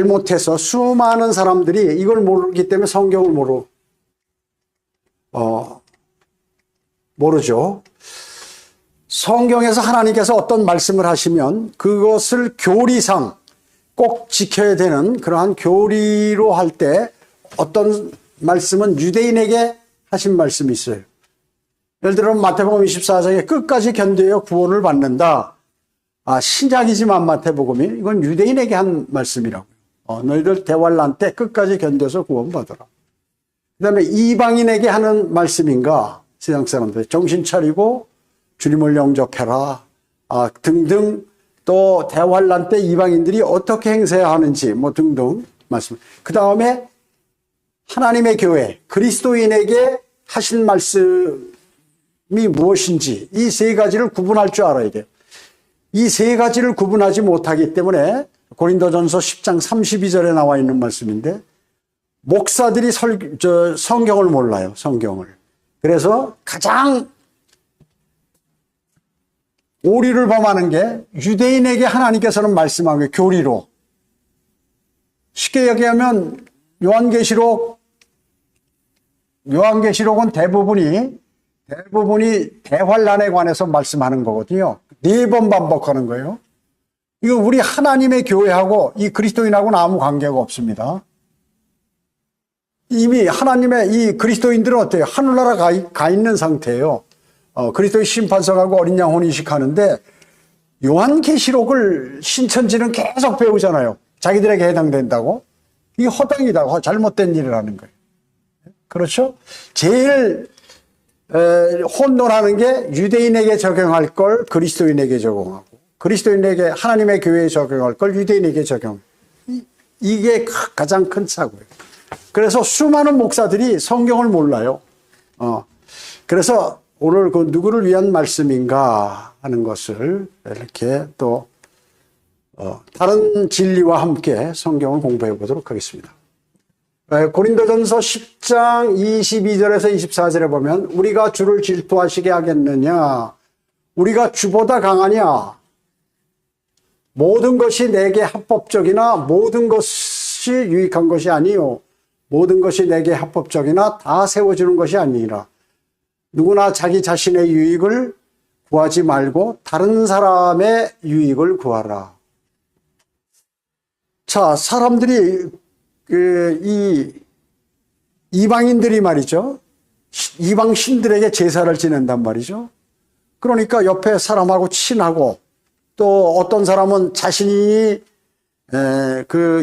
잘못해서 수많은 사람들이 이걸 모르기 때문에 성경을 모르, 어, 모르죠. 성경에서 하나님께서 어떤 말씀을 하시면 그것을 교리상 꼭 지켜야 되는 그러한 교리로 할 때 어떤 말씀은 유대인에게 하신 말씀이 있어요. 예를 들어 마태복음 24장에 끝까지 견뎌야 구원을 받는다. 아, 신약이지만 마태복음이 이건 유대인에게 한 말씀이라고요. 어, 너희들 대환란 때 끝까지 견뎌서 구원받아라. 그 다음에 이방인에게 하는 말씀인가? 세상 사람들 정신 차리고 주님을 영접해라. 아, 등등 또 대환란 때 이방인들이 어떻게 행세해야 하는지 뭐 등등 말씀. 그 다음에 하나님의 교회 그리스도인에게 하신 말씀이 무엇인지 이 세 가지를 구분할 줄 알아야 돼요. 이 세 가지를 구분하지 못하기 때문에 고린도전서 10장 32절에 나와 있는 말씀인데 목사들이 설, 저, 성경을 몰라요. 성경을. 그래서 가장 오리를 범하는 게 유대인에게 하나님께서는 말씀한 게 교리로. 쉽게 얘기하면 요한계시록 요한계시록은 대부분이 대부분이 대환란에 관해서 말씀하는 거거든요. 네 번 반복하는 거예요. 이거 우리 하나님의 교회하고 이 그리스도인하고는 아무 관계가 없습니다. 이미 하나님의 이 그리스도인들은 어때요? 하늘나라 가, 가 있는 상태예요. 어, 그리스도의 심판성하고 어린 양 혼인식 하는데 요한계시록을 신천지는 계속 배우잖아요. 자기들에게 해당된다고. 이게 허당이다. 허- 잘못된 일이라는 거예요. 그렇죠? 제일 에, 혼돈하는 게 유대인에게 적용할 걸 그리스도인에게 적용하고 그리스도인에게 하나님의 교회에 적용할 걸 유대인에게 적용. 이- 이게 가- 가장 큰 차고요. 그래서 수많은 목사들이 성경을 몰라요. 어. 그래서 오늘 그 누구를 위한 말씀인가 하는 것을 이렇게 또 어, 다른 진리와 함께 성경을 공부해 보도록 하겠습니다. 에, 고린도전서 10장 22절에서 24절에 보면 우리가 주를 질투하시게 하겠느냐 우리가 주보다 강하냐 모든 것이 내게 합법적이나 모든 것이 유익한 것이 아니요 모든 것이 내게 합법적이나 다 세워주는 것이 아니라 누구나 자기 자신의 유익을 구하지 말고 다른 사람의 유익을 구하라. 자, 사람들이 그, 이 이방인들이 말이죠. 시- 이방 신들에게 제사를 지낸단 말이죠. 그러니까 옆에 사람하고 친하고 또 어떤 사람은 자신이 에, 그